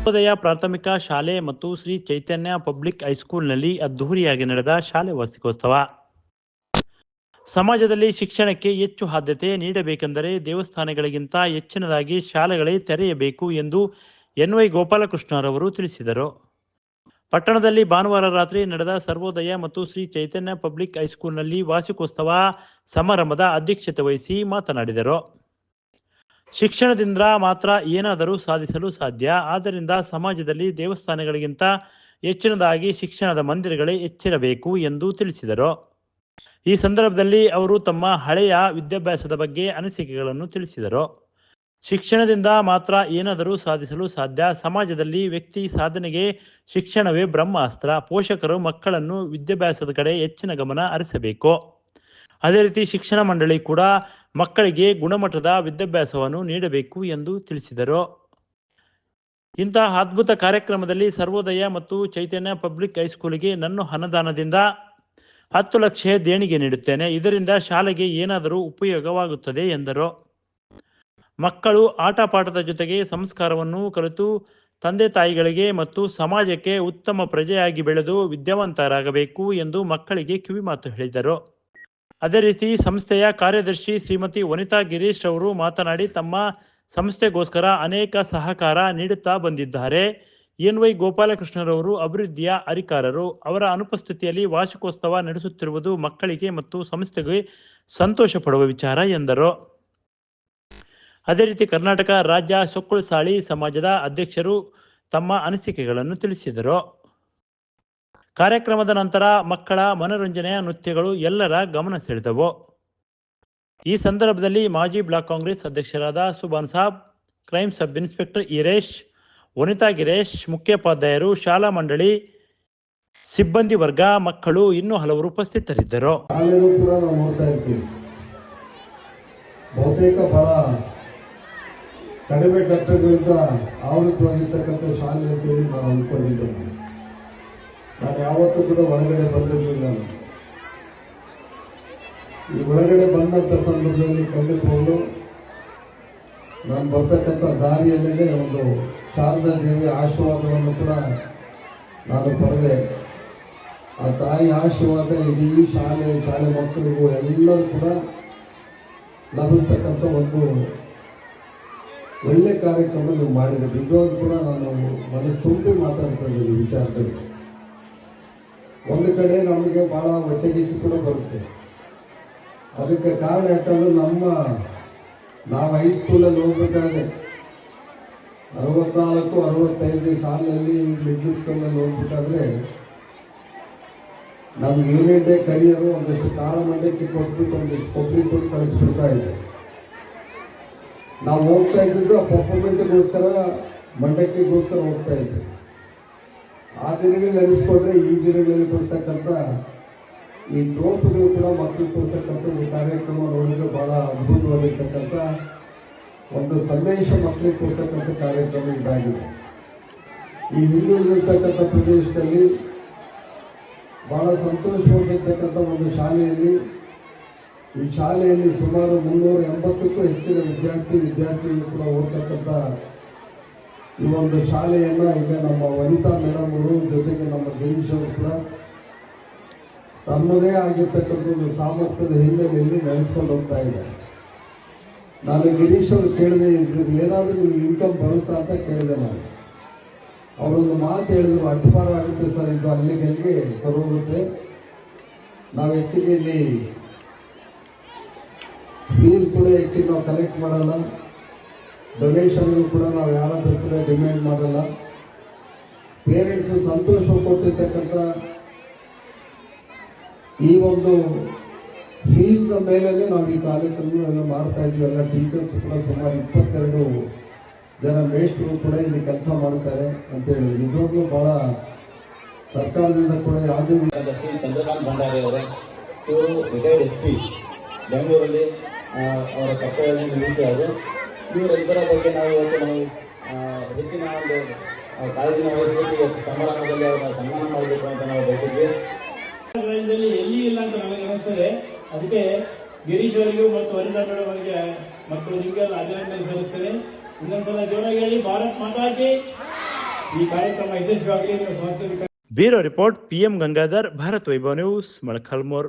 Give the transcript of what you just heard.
ನವೋದಯ ಪ್ರಾಥಮಿಕ ಶಾಲೆ ಮತ್ತು ಶ್ರೀ ಚೈತನ್ಯ ಪಬ್ಲಿಕ್ ಹೈಸ್ಕೂಲ್ನಲ್ಲಿ ಅದ್ದೂರಿಯಾಗಿ ನಡೆದ ಶಾಲೆ ವಾರ್ಷಿಕೋತ್ಸವ. ಸಮಾಜದಲ್ಲಿ ಶಿಕ್ಷಣಕ್ಕೆ ಹೆಚ್ಚು ಆದ್ಯತೆ ನೀಡಬೇಕೆಂದರೆ ದೇವಸ್ಥಾನಗಳಿಗಿಂತ ಹೆಚ್ಚಿನದಾಗಿ ಶಾಲೆಗಳೇ ತೆರೆಯಬೇಕು ಎಂದು ಎನ್ ವೈ ಗೋಪಾಲಕೃಷ್ಣರವರು ತಿಳಿಸಿದರು. ಪಟ್ಟಣದಲ್ಲಿ ಭಾನುವಾರ ರಾತ್ರಿ ನಡೆದ ಸರ್ವೋದಯ ಮತ್ತು ಶ್ರೀ ಚೈತನ್ಯ ಪಬ್ಲಿಕ್ ಹೈಸ್ಕೂಲ್ನಲ್ಲಿ ವಾರ್ಷಿಕೋತ್ಸವ ಸಮಾರಂಭದ ಅಧ್ಯಕ್ಷತೆ ವಹಿಸಿ ಮಾತನಾಡಿದರು. ಶಿಕ್ಷಣದಿಂದ ಮಾತ್ರ ಏನಾದರೂ ಸಾಧಿಸಲು ಸಾಧ್ಯ. ಆದ್ದರಿಂದ ಸಮಾಜದಲ್ಲಿ ದೇವಸ್ಥಾನಗಳಿಗಿಂತ ಹೆಚ್ಚಿನದಾಗಿ ಶಿಕ್ಷಣದ ಮಂದಿರಗಳೇ ಹೆಚ್ಚಿರಬೇಕು ಎಂದು ತಿಳಿಸಿದರು. ಈ ಸಂದರ್ಭದಲ್ಲಿ ಅವರು ತಮ್ಮ ಹಳೆಯ ವಿದ್ಯಾಭ್ಯಾಸದ ಬಗ್ಗೆ ಅನಿಸಿಕೆಗಳನ್ನು ತಿಳಿಸಿದರು. ಶಿಕ್ಷಣದಿಂದ ಮಾತ್ರ ಏನಾದರೂ ಸಾಧಿಸಲು ಸಾಧ್ಯ. ಸಮಾಜದಲ್ಲಿ ವ್ಯಕ್ತಿ ಸಾಧನೆಗೆ ಶಿಕ್ಷಣವೇ ಬ್ರಹ್ಮಾಸ್ತ್ರ. ಪೋಷಕರು ಮಕ್ಕಳನ್ನು ವಿದ್ಯಾಭ್ಯಾಸದ ಕಡೆ ಹೆಚ್ಚಿನ ಗಮನ ಹರಿಸಬೇಕು. ಅದೇ ರೀತಿ ಶಿಕ್ಷಣ ಮಂಡಳಿ ಕೂಡ ಮಕ್ಕಳಿಗೆ ಗುಣಮಟ್ಟದ ವಿದ್ಯಾಭ್ಯಾಸವನ್ನು ನೀಡಬೇಕು ಎಂದು ತಿಳಿಸಿದರು. ಇಂತಹ ಅದ್ಭುತ ಕಾರ್ಯಕ್ರಮದಲ್ಲಿ ಸರ್ವೋದಯ ಮತ್ತು ಚೈತನ್ಯ ಪಬ್ಲಿಕ್ ಹೈಸ್ಕೂಲಿಗೆ ನನ್ನ ಅನುದಾನದಿಂದ ಹತ್ತು ಲಕ್ಷ ದೇಣಿಗೆ ನೀಡುತ್ತೇನೆ. ಇದರಿಂದ ಶಾಲೆಗೆ ಏನಾದರೂ ಉಪಯೋಗವಾಗುತ್ತದೆ ಎಂದರು. ಮಕ್ಕಳು ಆಟ ಪಾಠದ ಜೊತೆಗೆ ಸಂಸ್ಕಾರವನ್ನು ಕಲಿತು ತಂದೆ ತಾಯಿಗಳಿಗೆ ಮತ್ತು ಸಮಾಜಕ್ಕೆ ಉತ್ತಮ ಪ್ರಜೆಯಾಗಿ ಬೆಳೆದು ವಿದ್ಯಾವಂತರಾಗಬೇಕು ಎಂದು ಮಕ್ಕಳಿಗೆ ಕಿವಿಮಾತು ಹೇಳಿದರು. ಅದೇ ರೀತಿ ಸಂಸ್ಥೆಯ ಕಾರ್ಯದರ್ಶಿ ಶ್ರೀಮತಿ ವನಿತಾ ಗಿರೀಶ್ ಅವರು ಮಾತನಾಡಿ, ತಮ್ಮ ಸಂಸ್ಥೆಗೋಸ್ಕರ ಅನೇಕ ಸಹಕಾರ ನೀಡುತ್ತಾ ಬಂದಿದ್ದಾರೆ. ಎನ್ ವೈ ಗೋಪಾಲಕೃಷ್ಣರವರು ಅಭಿವೃದ್ಧಿಯ ಅಧಿಕಾರರು. ಅವರ ಅನುಪಸ್ಥಿತಿಯಲ್ಲಿ ವಾರ್ಷಿಕೋತ್ಸವ ನಡೆಸುತ್ತಿರುವುದು ಮಕ್ಕಳಿಗೆ ಮತ್ತು ಸಂಸ್ಥೆಗೆ ಸಂತೋಷ ಪಡುವ ವಿಚಾರ ಎಂದರು. ಅದೇ ರೀತಿ ಕರ್ನಾಟಕ ರಾಜ್ಯ ಸೊಕ್ಕುಳು ಸಾಳಿ ಸಮಾಜದ ಅಧ್ಯಕ್ಷರು ತಮ್ಮ ಅನಿಸಿಕೆಗಳನ್ನು ತಿಳಿಸಿದರು. ಕಾರ್ಯಕ್ರಮದ ನಂತರ ಮಕ್ಕಳ ಮನೋರಂಜನೆಯ ನೃತ್ಯಗಳು ಎಲ್ಲರ ಗಮನ ಸೆಳೆದವು. ಈ ಸಂದರ್ಭದಲ್ಲಿ ಮಾಜಿ ಬ್ಲಾಕ್ ಕಾಂಗ್ರೆಸ್ ಅಧ್ಯಕ್ಷರಾದ Subhan Sab, crime sub inspector Eresh, Vanitha Giresh, ಮುಖ್ಯೋಪಾಧ್ಯಾಯರು, ಶಾಲಾ ಮಂಡಳಿ, ಸಿಬ್ಬಂದಿ ವರ್ಗ, ಮಕ್ಕಳು ಇನ್ನೂ ಹಲವರು ಉಪಸ್ಥಿತರಿದ್ದರು. ಬಹುತೇಕ ಕಡಿಮೆ ಆವೃತವಾಗಿರ್ತಕ್ಕಂಥ ಶಾಲೆ ಅಂತೇಳಿ ನಾವು ಅಂದ್ಕೊಂಡಿದ್ದೇವೆ. ನಾನು ಯಾವತ್ತೂ ಕೂಡ ಒಳಗಡೆ ಬಂದಿರಲಿಲ್ಲ. ಈ ಒಳಗಡೆ ಬಂದಂಥ ಸಂದರ್ಭದಲ್ಲಿ ಕಂಡುಕೊಂಡು ನಾನು ಬರ್ತಕ್ಕಂಥ ದಾರಿಯಲ್ಲೇ ಒಂದು ಶಾರದಾ ದೇವಿ ಆಶೀರ್ವಾದವನ್ನು ಕೂಡ ನಾನು ಪಡೆದೆ. ಆ ತಾಯಿ ಆಶೀರ್ವಾದ ಇಡೀ ಶಾಲೆ ಶಾಲೆ ಮಕ್ಕಳಿಗೂ ಎಲ್ಲರೂ ಕೂಡ ಲಭಿಸ್ತಕ್ಕಂಥ ಒಂದು ಒಳ್ಳೆ ಕಾರ್ಯಕ್ರಮ ನೀವು ನಿಜವಾಗ್ಲೂ ಕೂಡ ನಾನು ಮನಸ್ಸು ತುಂಬಿ ಮಾತಾಡ್ತಾ ಇದ್ದೀನಿ ವಿಚಾರದಲ್ಲಿ. ಒಂದು ಕಡೆ ನಮಗೆ ಬಹಳ ಹೊಟ್ಟೆಗಿಚ್ಚು ಕೂಡ ಬರುತ್ತೆ. ಅದಕ್ಕೆ ಕಾರಣ ಯಾಕಂದ್ರೆ ನಮ್ಮ, ನಾವು ಹೈಸ್ಕೂಲಲ್ಲಿ ಹೋಗ್ಬೇಕಾದ್ರೆ ಅರವತ್ನಾಲ್ಕು, ಅರವತ್ತೈದು ಸಾಲಿನಲ್ಲಿ ಮಿಡ್ಲ್ ಸ್ಕೂಲಲ್ಲಿ ಹೋಗ್ಬೇಕಾದ್ರೆ ನಮ್ಗೆ ಯೂನಿಟ್ ಡೇ ಕರಿಯರು ಒಂದಷ್ಟು ಖಾರ ಮಂಡಕ್ಕಿ ಕೊಟ್ಬಿಟ್ಟು ಒಂದಷ್ಟು ಕೊಬ್ಬರಿ ಕೊಟ್ಟು ಕಳಿಸ್ಬಿಡ್ತಾ ಇದ್ದೆ ನಾವು ಹೋಗ್ತಾ ಇದ್ದಿದ್ದು ಆ ಪಪ್ಪಮೆಂಟ್ಗೋಸ್ಕರ ಮಂಡಕ್ಕಿಗೋಸ್ಕರ ಹೋಗ್ತಾ ಇದ್ದೆ ಆ ದಿನಗಳಲ್ಲಿ ನೆನೆಸ್ಕೊಂಡ್ರೆ ಈ ದಿನಗಳಲ್ಲಿ ಬರ್ತಕ್ಕಂಥ ಈ ಟ್ರೋಪ್ಗಳು ಕೂಡ ಮಕ್ಕಳು ಕೊಡ್ತಕ್ಕಂಥ ಈ ಕಾರ್ಯಕ್ರಮ ನೋಡಿದ್ರೆ ಬಹಳ ಅದ್ಭುತವಾಗಿರ್ತಕ್ಕಂಥ ಒಂದು ಸಂದೇಶ ಮಕ್ಕಳಿಗೆ ಕೊಡ್ತಕ್ಕಂಥ ಕಾರ್ಯಕ್ರಮ ಇದಾಗಿದೆ. ಈ ಹಿಂದುಳಿದಿರ್ತಕ್ಕಂಥ ಪ್ರದೇಶದಲ್ಲಿ ಬಹಳ ಸಂತೋಷವಾಗಿರ್ತಕ್ಕಂಥ ಒಂದು ಶಾಲೆಯಲ್ಲಿ, ಈ ಶಾಲೆಯಲ್ಲಿ ಸುಮಾರು ಮುನ್ನೂರ ಎಂಬತ್ತಕ್ಕೂ ಹೆಚ್ಚಿನ ವಿದ್ಯಾರ್ಥಿ, ವಿದ್ಯಾರ್ಥಿಗಳು ಕೂಡ ಓದ್ತಕ್ಕಂಥ ಈ ಒಂದು ಶಾಲೆಯನ್ನು ಈಗ ನಮ್ಮ ವನಿತಾ ಮೇಡಮ್ ಅವರು ಜೊತೆಗೆ ನಮ್ಮ ಅವರು ಕೂಡ ತಮ್ಮದೇ ಆಗಿರ್ತಕ್ಕಂಥ ಒಂದು ಸಾಮರ್ಥ್ಯದ ಹಿನ್ನೆಲೆಯಲ್ಲಿ ನಡೆಸ್ಕೊಂಡು ಹೋಗ್ತಾ ಇದೆ. ನಾನು ಗಿರೀಶ್ ಕೇಳಿದೆ ಇದ್ರಲ್ಲಿ ಏನಾದರೂ ಇನ್ಕಮ್ ಬರುತ್ತಾ ಅಂತ ಕೇಳಿದೆ ನಾನು. ಅವರೊಂದು ಮಾತು ಹೇಳಿದ್ರು ಅಡ್ಡಪಾರ ಆಗುತ್ತೆ ಸರ್, ಇದು ಅಲ್ಲಿಗೆ ಅಲ್ಲಿಗೆ ಹೋಗುತ್ತೆ ನಾವು ಹೆಚ್ಚಿಗೆ ಇಲ್ಲಿ ಫೀಸ್ ಕೂಡ ಹೆಚ್ಚಿಗೆ ನಾವು ಕಲೆಕ್ಟ್ ಮಾಡಲ್ಲ. ಡೊನೇಷನ್ಗಳು ಕೂಡ ನಾವು ಯಾರಾದರೂ ಕೂಡ ಡಿಮ್ಯಾಂಡ್ ಮಾಡಲ್ಲ. ಪೇರೆಂಟ್ಸ್ ಸಂತೋಷ ಕೊಟ್ಟಿರ್ತಕ್ಕಂಥ ಈ ಒಂದು ಫೀಸ್ನ ಮೇಲೆ ನಾವು ಈ ಕಾರ್ಯಕ್ರಮವನ್ನು ಮಾಡ್ತಾ ಇದ್ವಿ ಎಲ್ಲ ಟೀಚರ್ಸ್ ಕೂಡ ಸುಮಾರು ಇಪ್ಪತ್ತೆರಡು ಜನ ಮೇಷ್ಟ್ರು ಕೂಡ ಇಲ್ಲಿ ಕೆಲಸ ಮಾಡ್ತಾರೆ ಅಂತ ಹೇಳಿ ನಿಜವಾಗ್ಲೂ ಬಹಳ ಸರ್ಕಾರದಿಂದ ಕೂಡ ಯಾವುದೇ ಚಂದ್ರಕಾಂತ್ ಭಂಡಾರಿ ಅವರೇ, ಇವರು ರಿಟೈರ್ಡ್ ಎಸ್ ಪಿ ಬೆಂಗಳೂರಲ್ಲಿ ಅವರ ಕರ್ತವ್ಯವನ್ನು ನಿವೃತ್ತಿಯಾದರು ಇವರ ಇದರ ಬಗ್ಗೆ ನಾವು ಇವತ್ತು ನಾವು ಹೆಚ್ಚಿನ ಒಂದು ಕಾಲೇಜಿನ ಕಾಳಜಿನ ವಹಿಸಬೇಕು ಇವತ್ತು ಸಮಾರಂಭದಲ್ಲಿ ಅವರನ್ನ ಸನ್ಮಾನ ಮಾಡಬೇಕು ಅಂತ ನಾವು ಬಯಸಿದ್ವಿ. ರಾಜ್ಯದಲ್ಲಿ ಎಲ್ಲಿ ಇಲ್ಲ ಅಂತ ನಮಗೆ ಅನಿಸ್ತದೆ. ಅದಕ್ಕೆ ಗಿರೀಶ್ ಅವರಿಗೂ ಮತ್ತು ವನಿತಾ ಮೇಡಮ್ ಅವರಿಗೆ ಮತ್ತು ನಿಮಗೆ ಅಭಿನಂದನೆ ಸಲ್ಲಿಸ್ತೇನೆ. ಇನ್ನೊಂದ್ಸಲ ಜೋರಾಗಿ ಹೇಳಿ ಭಾರತ್ ಮಾತಾಕಿ. ಈ ಕಾರ್ಯಕ್ರಮ ಯಶಸ್ವಿಯಾಗಲಿ ಸಂಸ್ಥೆ bureau report PM Gangadhar Bharat Vaibhav news Molakalmur.